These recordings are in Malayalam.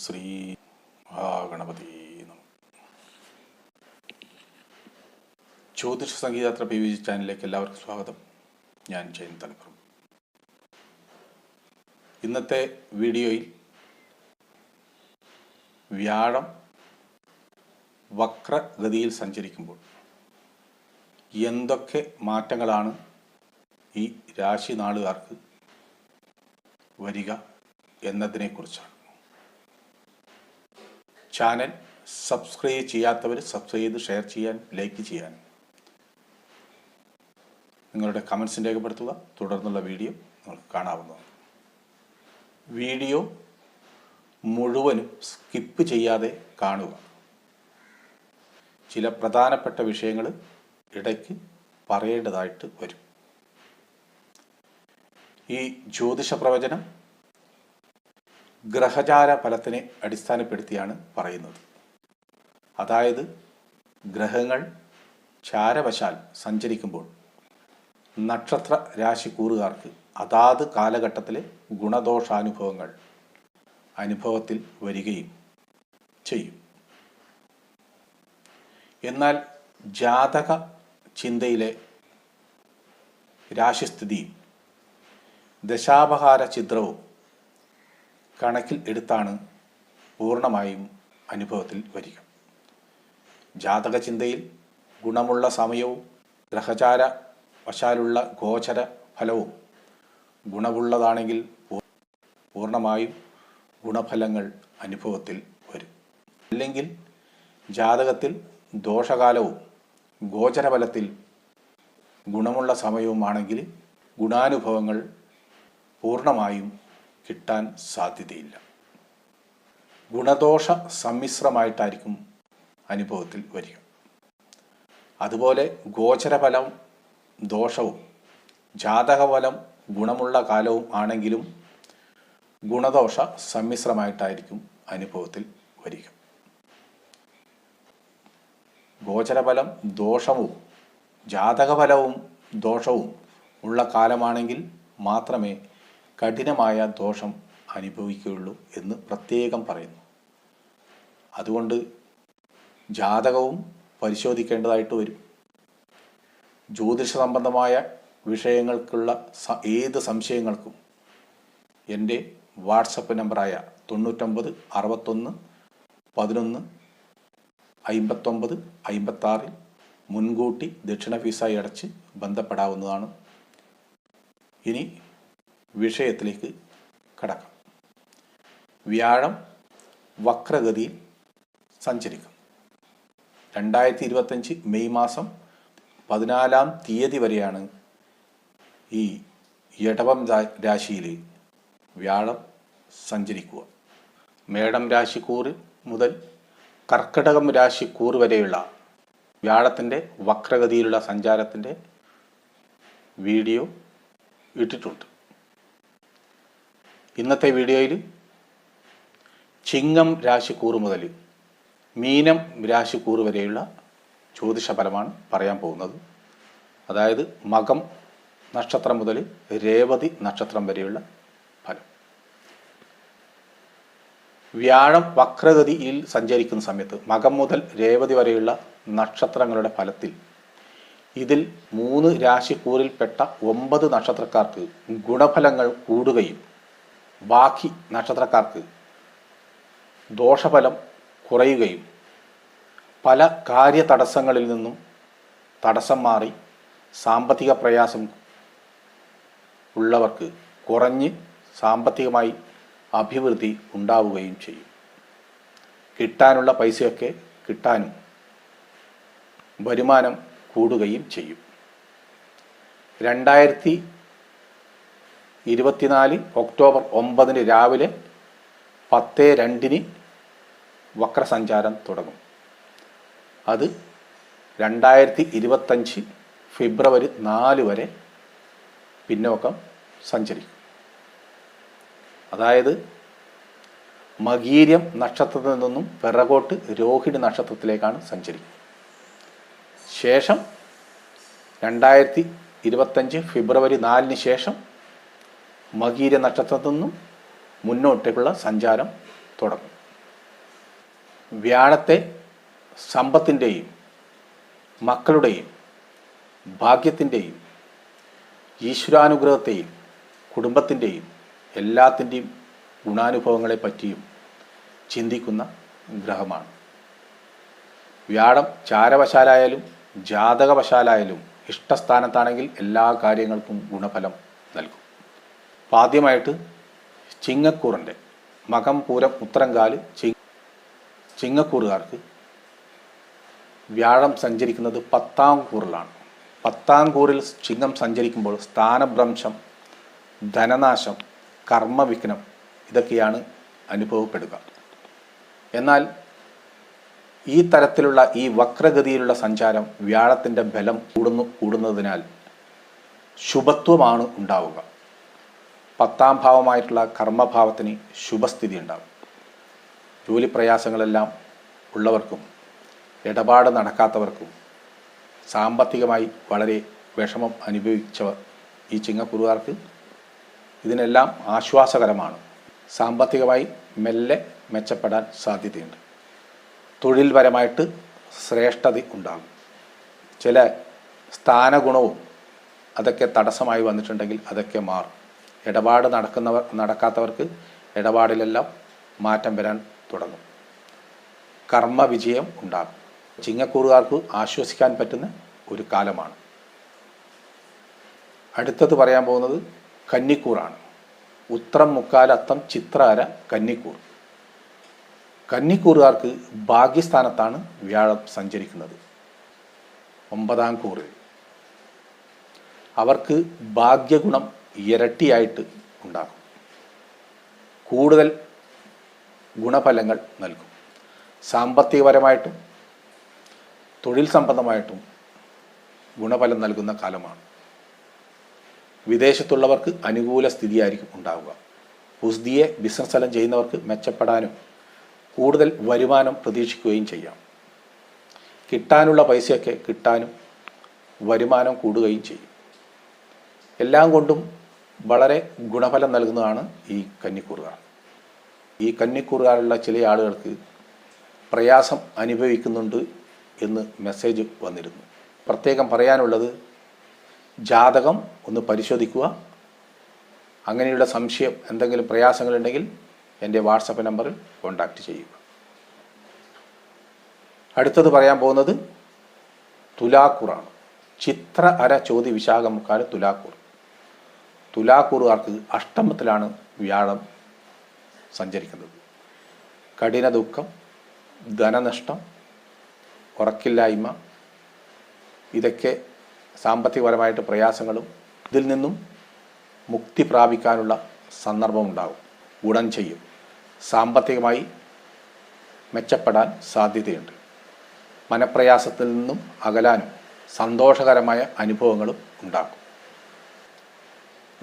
ശ്രീ മഹാഗണപതി ജ്യോതിഷ സംഗീതാത്ര പി വി ജി ചാനലിലേക്ക് എല്ലാവർക്കും സ്വാഗതം. ഞാൻ ജയൻ തലപ്പുറം. ഇന്നത്തെ വീഡിയോയിൽ വ്യാഴം വക്രഗതിയിൽ സഞ്ചരിക്കുമ്പോൾ എന്തൊക്കെ മാറ്റങ്ങളാണ് ഈ രാശി നാളുകാർക്ക് വരിക എന്നതിനെക്കുറിച്ചാണ്. ചാനൽ സബ്സ്ക്രൈബ് ചെയ്യാത്തവർ സബ്സ്ക്രൈബ് ചെയ്ത് ഷെയർ ചെയ്യാൻ ലൈക്ക് ചെയ്യാൻ. നിങ്ങളുടെ കമൻസ് രേഖപ്പെടുത്തുക. തുടർന്നുള്ള വീഡിയോ നിങ്ങൾക്ക് കാണാവുന്നതാണ്. വീഡിയോ മുഴുവനും സ്കിപ്പ് ചെയ്യാതെ കാണുക. ചില പ്രധാനപ്പെട്ട വിഷയങ്ങൾ ഇടയ്ക്ക് പറയേണ്ടതായിട്ട് വരും. ഈ ജ്യോതിഷ പ്രവചനം ഗ്രഹചാര ഫലത്തിനെ അടിസ്ഥാനപ്പെടുത്തിയാണ് പറയുന്നത്. അതായത് ഗ്രഹങ്ങൾ ചാരവശാൽ സഞ്ചരിക്കുമ്പോൾ നക്ഷത്ര രാശി കൂറുകാർക്ക് അതാത് കാലഘട്ടത്തിലെ ഗുണദോഷാനുഭവങ്ങൾ അനുഭവത്തിൽ വരികയും ചെയ്യും. എന്നാൽ ജാതക ചിന്തയിലെ രാശിസ്ഥിതിയും ദശാപഹാര ചിത്രവും കണക്കിൽ എടുത്താണ് പൂർണമായും അനുഭവത്തിൽ വരിക. ജാതക ചിന്തയിൽ ഗുണമുള്ള സമയവും ഗ്രഹചാര വശാലുള്ള ഗോചര ഫലവും ഗുണമുള്ളതാണെങ്കിൽ പൂർണമായും ഗുണഫലങ്ങൾ അനുഭവത്തിൽ വരും. അല്ലെങ്കിൽ ജാതകത്തിൽ ദോഷകാലവും ഗോചരഫലത്തിൽ ഗുണമുള്ള സമയവുമാണെങ്കിൽ ഗുണാനുഭവങ്ങൾ പൂർണമായും കിട്ടാൻ സാധ്യതയില്ല. ഗുണദോഷ സമ്മിശ്രമായിട്ടായിരിക്കും അനുഭവത്തിൽ വരിക. അതുപോലെ ഗോചരഫലം ദോഷവും ജാതകഫലം ഗുണമുള്ള കാലവും ആണെങ്കിലും ഗുണദോഷ സമ്മിശ്രമായിട്ടായിരിക്കും അനുഭവത്തിൽ വരിക. ഗോചരഫലം ദോഷവും ജാതകഫലവും ദോഷവും ഉള്ള കാലമാണെങ്കിൽ മാത്രമേ കഠിനമായ ദോഷം അനുഭവിക്കുകയുള്ളൂ എന്ന് പ്രത്യേകം പറയുന്നു. അതുകൊണ്ട് ജാതകവും പരിശോധിക്കേണ്ടതായിട്ട് വരും. ജ്യോതിഷ സംബന്ധമായ വിഷയങ്ങൾക്കുള്ള ഏത് സംശയങ്ങൾക്കും എന്റെ വാട്സപ്പ് നമ്പറായ തൊണ്ണൂറ്റൊമ്പത് അറുപത്തൊന്ന് പതിനൊന്ന് അമ്പത്തൊമ്പത് അമ്പത്താറിൽ മുൻകൂട്ടി ദക്ഷിണ ഫീസായി അടച്ച് ബന്ധപ്പെടാവുന്നതാണ്. ഇനി വിഷയത്തിലേക്ക് കടക്കാം. വ്യാഴം വക്രഗതിയിൽ സഞ്ചരിക്കും. രണ്ടായിരത്തി ഇരുപത്തഞ്ച് മെയ് മാസം പതിനാലാം തീയതി വരെയാണ് ഈ ഇടവം രാശിയിൽ വ്യാഴം സഞ്ചരിക്കുക. മേടം രാശിക്കൂറ് മുതൽ കർക്കിടകം രാശിക്കൂറ് വരെയുള്ള വ്യാഴത്തിന്റെ വക്രഗതിയിലുള്ള സഞ്ചാരത്തിന്റെ വീഡിയോ ഇട്ടിട്ടുണ്ട്. ഇന്നത്തെ വീഡിയോയിൽ ചിങ്ങം രാശിക്കൂറ് മുതൽ മീനം രാശിക്കൂറ് വരെയുള്ള ജ്യോതിഷപരമാണ് പറയാൻ പോകുന്നത്. അതായത് മകം നക്ഷത്രം മുതൽ രേവതി നക്ഷത്രം വരെയുള്ള ഫലം. വ്യാഴം വക്രഗതിയിൽ സഞ്ചരിക്കുന്ന സമയത്ത് മകം മുതൽ രേവതി വരെയുള്ള നക്ഷത്രങ്ങളുടെ ഫലത്തിൽ ഇതിൽ മൂന്ന് രാശിക്കൂറിൽപ്പെട്ട ഒമ്പത് നക്ഷത്രക്കാർക്ക് ഗുണഫലങ്ങൾ കൂടുകയും ബാക്കി നക്ഷത്രക്കാർക്ക് ദോഷഫലം കുറയുകയും പല കാര്യ തടസ്സങ്ങളിൽ നിന്നും തടസ്സം മാറി സാമ്പത്തിക പ്രയാസം ഉള്ളവർക്ക് കുറഞ്ഞ് സാമ്പത്തികമായി അഭിവൃദ്ധി ഉണ്ടാവുകയും ചെയ്യും. കിട്ടാനുള്ള പൈസയൊക്കെ കിട്ടാനും വരുമാനം കൂടുകയും ചെയ്യും. രണ്ടായിരത്തി ഇരുപത്തിനാല് ഒക്ടോബർ ഒമ്പതിന് രാവിലെ പത്ത് രണ്ടിന് വക്രസഞ്ചാരം തുടങ്ങും. അത് രണ്ടായിരത്തി ഇരുപത്തഞ്ച് ഫെബ്രുവരി നാല് വരെ പിന്നോക്കം സഞ്ചരിക്കും. അതായത് മകീര്യം നക്ഷത്രത്തിൽ നിന്നും പിറകോട്ട് രോഹിണി നക്ഷത്രത്തിലേക്കാണ് സഞ്ചരിക്കുക. ശേഷം രണ്ടായിരത്തി ഇരുപത്തഞ്ച് ഫെബ്രുവരി നാലിന് ശേഷം മകീര നക്ഷത്രത്തിൽ നിന്നും മുന്നോട്ടേക്കുള്ള സഞ്ചാരം തുടങ്ങും. വ്യാഴത്തെ സമ്പത്തിന്റെയും മക്കളുടെയും ഭാഗ്യത്തിന്റെയും ഈശ്വരാനുഗ്രഹത്തെയും കുടുംബത്തിന്റെയും എല്ലാത്തിന്റെയും ഗുണാനുഭവങ്ങളെ പറ്റിയും ചിന്തിക്കുന്ന ഗ്രഹമാണ്. വ്യാഴം ചാരവശാലായാലും ജാതകവശാലായാലും ഇഷ്ടസ്ഥാനത്താണെങ്കിൽ എല്ലാ കാര്യങ്ങൾക്കും ഗുണഫലം നൽകും. അപ്പോൾ ആദ്യമായിട്ട് ചിങ്ങക്കൂറിന്റെ മകം പൂരം ഉത്തരങ്കാൽ ചി ചിങ്ങക്കൂറുകാർക്ക് വ്യാഴം സഞ്ചരിക്കുന്നത് പത്താം കൂറിലാണ്. പത്താം കൂറിൽ ചിങ്ങം സഞ്ചരിക്കുമ്പോൾ സ്ഥാനഭ്രംശം ധനനാശം കർമ്മവിഘ്നം ഇതൊക്കെയാണ് അനുഭവപ്പെടുക. എന്നാൽ ഈ തരത്തിലുള്ള ഈ വക്രഗതിയിലുള്ള സഞ്ചാരം വ്യാഴത്തിന്റെ ബലം കൂടുന്നു കൂടുന്നതിനാൽ ശുഭത്വമാണ് ഉണ്ടാവുക. പത്താം ഭാവമായിട്ടുള്ള കർമ്മഭാവത്തിന് ശുഭസ്ഥിതി ഉണ്ടാകും. ജോലി പ്രയാസങ്ങളെല്ലാം ഉള്ളവർക്കും ഇടപാട് നടക്കാത്തവർക്കും സാമ്പത്തികമായി വളരെ വിഷമം അനുഭവിച്ചവർ ഈ ചിങ്ങക്കുറുകാർക്ക് ഇതിനെല്ലാം ആശ്വാസകരമാണ്. സാമ്പത്തികമായി മെല്ലെ മെച്ചപ്പെടാൻ സാധ്യതയുണ്ട്. തൊഴിൽപരമായിട്ട് ശ്രേഷ്ഠത ഉണ്ടാകും. ചില സ്ഥാനഗുണവും അതൊക്കെ തടസ്സമായി വന്നിട്ടുണ്ടെങ്കിൽ അതൊക്കെ മാറും. ഇടപാട് നടക്കുന്നവർ നടക്കാത്തവർക്ക് ഇടപാടിലെല്ലാം മാറ്റം വരാൻ തുടങ്ങും. കർമ്മ വിജയം ഉണ്ടാകും. ചിങ്ങക്കൂറുകാർക്ക് ആശ്വസിക്കാൻ പറ്റുന്ന ഒരു കാലമാണ്. അടുത്തത് പറയാൻ പോകുന്നത് കന്നിക്കൂറാണ്. ഉത്രം മുക്കാലത്തം ചിത്രാര കന്നിക്കൂർ. കന്നിക്കൂറുകാർക്ക് ഭാഗ്യസ്ഥാനത്താണ് വ്യാഴം സഞ്ചരിക്കുന്നത്. ഒമ്പതാം കൂറിൽ. അവർക്ക് ഭാഗ്യഗുണം ഇരട്ടിയായിട്ട് ഉണ്ടാകും. കൂടുതൽ ഗുണഫലങ്ങൾ നൽകും. സാമ്പത്തികപരമായിട്ടും തൊഴിൽ സംബന്ധമായിട്ടും ഗുണഫലം നൽകുന്ന കാലമാണ്. വിദേശത്തുള്ളവർക്ക് അനുകൂല സ്ഥിതിയായിരിക്കും ഉണ്ടാവുക. പുസ്തിയെ ബിസിനസ് തലം ചെയ്യുന്നവർക്ക് മെച്ചപ്പെടാനും കൂടുതൽ വരുമാനം പ്രതീക്ഷിക്കുകയും ചെയ്യാം. കിട്ടാനുള്ള പൈസയൊക്കെ കിട്ടാനും വരുമാനം കൂടുകയും ചെയ്യും. എല്ലാം കൊണ്ടും വളരെ ഗുണഫലം നൽകുന്നതാണ് ഈ കന്നിക്കൂറുകാർ. ഈ കന്നിക്കൂറുകാരുള്ള ചില ആളുകൾക്ക് പ്രയാസം അനുഭവിക്കുന്നുണ്ട് എന്ന് മെസ്സേജ് വന്നിരുന്നു. പ്രത്യേകം പറയാനുള്ളത് ജാതകം ഒന്ന് പരിശോധിക്കുക. അങ്ങനെയുള്ള സംശയം എന്തെങ്കിലും പ്രയാസങ്ങളുണ്ടെങ്കിൽ എന്റെ വാട്സപ്പ് നമ്പറിൽ കോൺടാക്റ്റ് ചെയ്യുക. അടുത്തത് പറയാൻ പോകുന്നത് തുലാക്കൂറാണ്. ചിത്ര അര ചോതി വിശാഖമുക്കാൽ തുലാക്കൂർ. തുലാക്കൂറുകാർക്ക് അഷ്ടമത്തിലാണ് വ്യാഴം സഞ്ചരിക്കുന്നത്. കഠിന ദുഃഖം ധനനഷ്ടം ഉറക്കില്ലായ്മ ഇതൊക്കെ സാമ്പത്തികപരമായിട്ട് പ്രയാസങ്ങളും ഇതിൽ നിന്നും മുക്തി പ്രാപിക്കാനുള്ള സന്ദർഭം ഉണ്ടാകും ഗുണം ചെയ്യും. സാമ്പത്തികമായി മെച്ചപ്പെടാൻ സാധ്യതയുണ്ട്. മനപ്രയാസത്തിൽ നിന്നും അകലാനും സന്തോഷകരമായ അനുഭവങ്ങളും ഉണ്ടാകും.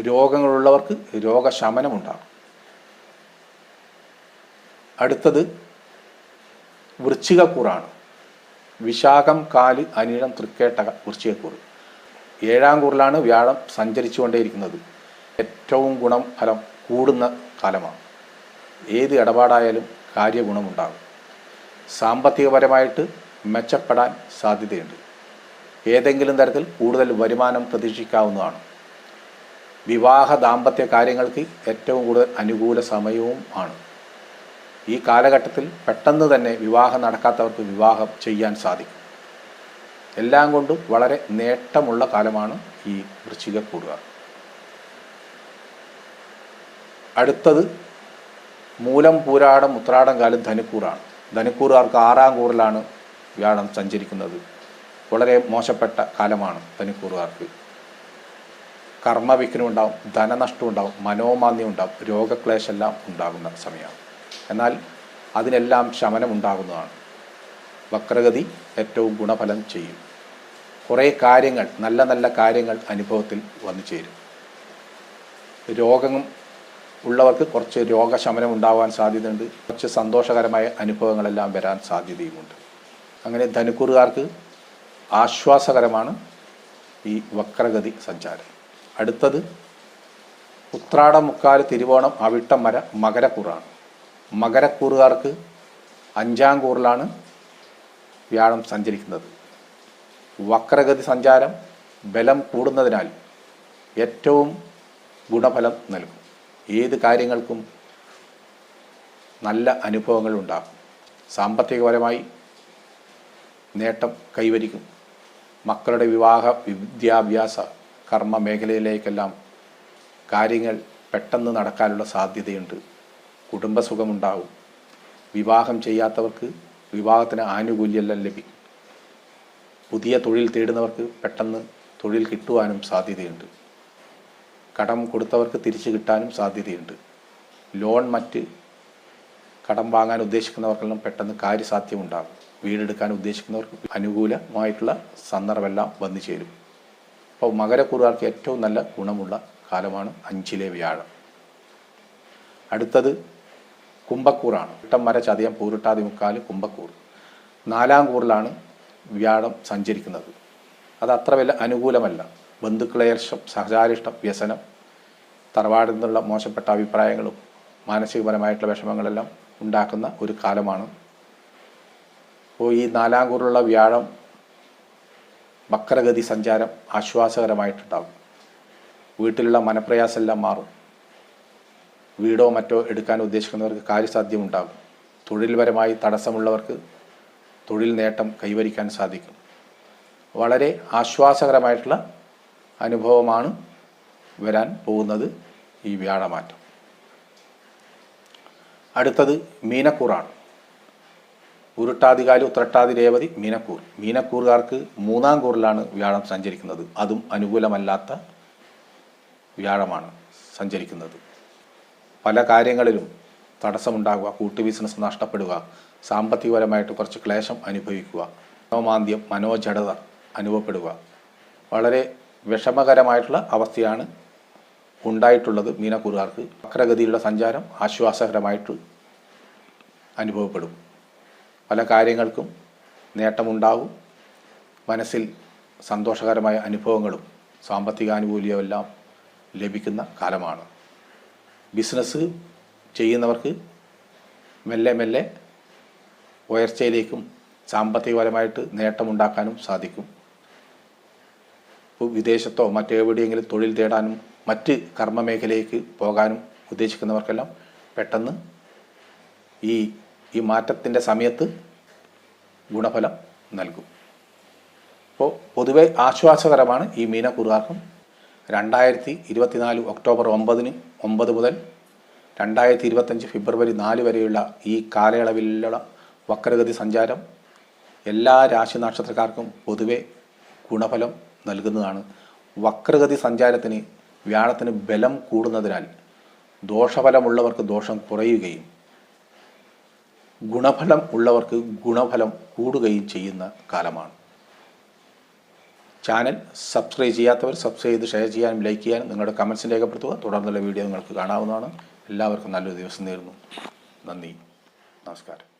രോഗങ്ങളുള്ളവർക്ക് രോഗശമനം ഉണ്ടാകും അടുത്തത് വൃശ്ചികക്കൂറാണ്. വിശാഖം കാൽ അനിഴം തൃക്കേട്ടക വൃശ്ചികക്കൂറ്. ഏഴാം കൂറിലാണ് വ്യാഴം സഞ്ചരിച്ചുകൊണ്ടേയിരിക്കുന്നത്. ഏറ്റവും ഗുണം ഫലം കൂടുന്ന കാലമാണ്. ഏത് ഇടപാടായാലും കാര്യഗുണമുണ്ടാകും. സാമ്പത്തികപരമായിട്ട് മെച്ചപ്പെടാൻ സാധ്യതയുണ്ട്. ഏതെങ്കിലും തരത്തിൽ കൂടുതൽ വരുമാനം പ്രതീക്ഷിക്കാവുന്നതാണ്. വിവാഹ ദാമ്പത്യ കാര്യങ്ങൾക്ക് ഏറ്റവും കൂടുതൽ അനുകൂല സമയവും ആണ്. ഈ കാലഘട്ടത്തിൽ പെട്ടെന്ന് തന്നെ വിവാഹം നടക്കാത്തവർക്ക് വിവാഹം ചെയ്യാൻ സാധിക്കും. എല്ലാം കൊണ്ടും വളരെ നേട്ടമുള്ള കാലമാണ് ഈ വൃശ്ചിക കൂടുക. അടുത്തത് മൂലം പൂരാടം ഉത്രാടം കാലം ധനുക്കൂറാണ്. ധനുക്കൂറുകാർക്ക് ആറാം കൂറിലാണ് വ്യാഴം സഞ്ചരിക്കുന്നത്. വളരെ മോശപ്പെട്ട കാലമാണ് ധനുക്കൂറുകാർക്ക്. കർമ്മവിഘ്നം ഉണ്ടാവും ധനനഷ്ടം ഉണ്ടാവും മനോമാന്യം ഉണ്ടാവും രോഗക്ലേശെല്ലാം ഉണ്ടാകുന്ന സമയമാണ്. എന്നാൽ അതിനെല്ലാം ശമനം ഉണ്ടാകുന്നതാണ്. വക്രഗതി ഏറ്റവും ഗുണഫലം ചെയ്യും. കുറേ കാര്യങ്ങൾ നല്ല നല്ല കാര്യങ്ങൾ അനുഭവത്തിൽ വന്നു ചേരും. രോഗം ഉള്ളവർക്ക് കുറച്ച് രോഗശമനം ഉണ്ടാവാൻ സാധ്യതയുണ്ട്. കുറച്ച് സന്തോഷകരമായ അനുഭവങ്ങളെല്ലാം വരാൻ സാധ്യതയുമുണ്ട്. അങ്ങനെ ധനുക്കൂറുകാർക്ക് ആശ്വാസകരമാണ് ഈ വക്രഗതി സഞ്ചാരം. അടുത്തത് ഉത്രാടം മുക്കാൽ തിരുവോണം അവിട്ടം വര മകരക്കൂറാണ്. മകരക്കൂറുകാർക്ക് അഞ്ചാം കൂറിലാണ് വ്യാഴം സഞ്ചരിക്കുന്നത്. വക്രഗതി സഞ്ചാരം ബലം കൂടുന്നതിനാൽ ഏറ്റവും ഗുണഫലം നൽകും. ഏത് കാര്യങ്ങൾക്കും നല്ല അനുഭവങ്ങൾ ഉണ്ടാകും സാമ്പത്തികപരമായി നേട്ടം കൈവരിക്കും. മക്കളുടെ വിവാഹ വിദ്യാഭ്യാസ കർമ്മ മേഖലയിലേക്കെല്ലാം കാര്യങ്ങൾ പെട്ടെന്ന് നടക്കാനുള്ള സാധ്യതയുണ്ട്. കുടുംബസുഖമുണ്ടാവും. വിവാഹം ചെയ്യാത്തവർക്ക് വിവാഹത്തിന് ആനുകൂല്യമെല്ലാം ലഭിക്കും. പുതിയ തൊഴിൽ തേടുന്നവർക്ക് പെട്ടെന്ന് തൊഴിൽ കിട്ടുവാനും സാധ്യതയുണ്ട്. കടം കൊടുത്തവർക്ക് തിരിച്ചു കിട്ടാനും സാധ്യതയുണ്ട്. ലോൺ മറ്റ് കടം വാങ്ങാൻ ഉദ്ദേശിക്കുന്നവർക്കെല്ലാം പെട്ടെന്ന് കാര്യസാധ്യമുണ്ടാകും. വീടെടുക്കാൻ ഉദ്ദേശിക്കുന്നവർക്ക് അനുകൂലമായിട്ടുള്ള സന്ദർഭമെല്ലാം വന്നു ചേരും അപ്പോൾ മകരക്കുറുകാർക്ക് ഏറ്റവും നല്ല ഗുണമുള്ള കാലമാണ് അഞ്ചിലെ വ്യാഴം. അടുത്തത് കുംഭക്കൂറാണ്. ഇട്ടം വര ചതയം പൂരിട്ടാതി മുക്കാൽ കുംഭക്കൂർ. നാലാം കൂറിലാണ് വ്യാഴം സഞ്ചരിക്കുന്നത്. അത് അത്ര വലിയ അനുകൂലമല്ല. ബന്ധുക്കളേർഷം സഹചാരിഷ്ടം വ്യസനം തറവാടിൽ നിന്നുള്ള മോശപ്പെട്ട അഭിപ്രായങ്ങളും മാനസികപരമായിട്ടുള്ള വിഷമങ്ങളെല്ലാം ഉണ്ടാക്കുന്ന ഒരു കാലമാണ്. അപ്പോൾ ഈ നാലാം കൂറിലുള്ള വ്യാഴം വക്രഗതി സഞ്ചാരം ആശ്വാസകരമായിട്ടുണ്ടാകും. വീട്ടിലുള്ള മനപ്രയാസമെല്ലാം മാറും. വീടോ മറ്റോ എടുക്കാൻ ഉദ്ദേശിക്കുന്നവർക്ക് കാര്യസാധ്യം ഉണ്ടാകും തൊഴിൽപരമായി തടസ്സമുള്ളവർക്ക് തൊഴിൽ നേട്ടം കൈവരിക്കാൻ സാധിക്കും. വളരെ ആശ്വാസകരമായിട്ടുള്ള അനുഭവമാണ് വരാൻ പോകുന്നത് ഈ വ്യാഴമാറ്റം. അടുത്തത് മീനക്കൂറാണ്. ഉരുട്ടാതികാലി ഉത്രട്ടാതി രേവതി മീനക്കൂർ. മീനക്കൂറുകാർക്ക് മൂന്നാം കൂറിലാണ് വ്യാഴം സഞ്ചരിക്കുന്നത്. അതും അനുകൂലമല്ലാത്ത വ്യാഴമാണ് സഞ്ചരിക്കുന്നത്. പല കാര്യങ്ങളിലും തടസ്സമുണ്ടാകുക കൂട്ടു ബിസിനസ് നഷ്ടപ്പെടുക സാമ്പത്തികപരമായിട്ട് കുറച്ച് ക്ലേശം അനുഭവിക്കുക മനോമാന്ദ്യം മനോജടത അനുഭവപ്പെടുക. വളരെ വിഷമകരമായിട്ടുള്ള അവസ്ഥയാണ് ഉണ്ടായിട്ടുള്ളത് മീനക്കൂറുകാർക്ക്. വക്രഗതിയിലുള്ള സഞ്ചാരം ആശ്വാസകരമായിട്ട് അനുഭവപ്പെടും. പല കാര്യങ്ങൾക്കും നേട്ടമുണ്ടാവും. മനസ്സിൽ സന്തോഷകരമായ അനുഭവങ്ങളും സാമ്പത്തിക ആനുകൂല്യവും എല്ലാം ലഭിക്കുന്ന കാലമാണ്. ബിസിനസ് ചെയ്യുന്നവർക്ക് മെല്ലെ മെല്ലെ ഉയർച്ചയിലേക്കും സാമ്പത്തികപരമായിട്ട് നേട്ടമുണ്ടാക്കാനും സാധിക്കും. വിദേശത്തോ മറ്റെവിടെയെങ്കിലും തൊഴിൽ തേടാനും മറ്റ് കർമ്മമേഖലയിലേക്ക് പോകാനും ഉദ്ദേശിക്കുന്നവർക്കെല്ലാം പെട്ടെന്ന് ഈ ഈ മാറ്റത്തിന്റെ സമയത്ത് ഗുണഫലം നൽകും. അപ്പോൾ പൊതുവെ ആശ്വാസകരമാണ് ഈ മീനക്കുറുകാർക്കും രണ്ടായിരത്തി ഇരുപത്തിനാല് ഒക്ടോബർ ഒമ്പതിന് ഒമ്പത് മുതൽ രണ്ടായിരത്തി ഇരുപത്തഞ്ച് ഫെബ്രുവരി നാല് വരെയുള്ള ഈ കാലയളവിലുള്ള വക്രഗതി സഞ്ചാരം എല്ലാ രാശി നക്ഷത്രക്കാർക്കും പൊതുവെ ഗുണഫലം നൽകുന്നതാണ്. വക്രഗതി സഞ്ചാരത്തിന് വ്യാഴത്തിന് ബലം കൂടുന്നതിനാൽ ദോഷഫലമുള്ളവർക്ക് ദോഷം കുറയുകയും ഗുണഫലം ഉള്ളവർക്ക് ഗുണഫലം കൂടുകയും ചെയ്യുന്ന കാലമാണ്. ചാനൽ സബ്സ്ക്രൈബ് ചെയ്യാത്തവർ സബ്സ്ക്രൈബ് ചെയ്ത് ഷെയർ ചെയ്യാനും ലൈക്ക് ചെയ്യാനും നിങ്ങളുടെ കമൻസ് രേഖപ്പെടുത്തുക. തുടർന്നുള്ള വീഡിയോ നിങ്ങൾക്ക് കാണാവുന്നതാണ്. എല്ലാവർക്കും നല്ലൊരു ദിവസം നേരുന്നു. നന്ദി. നമസ്കാരം.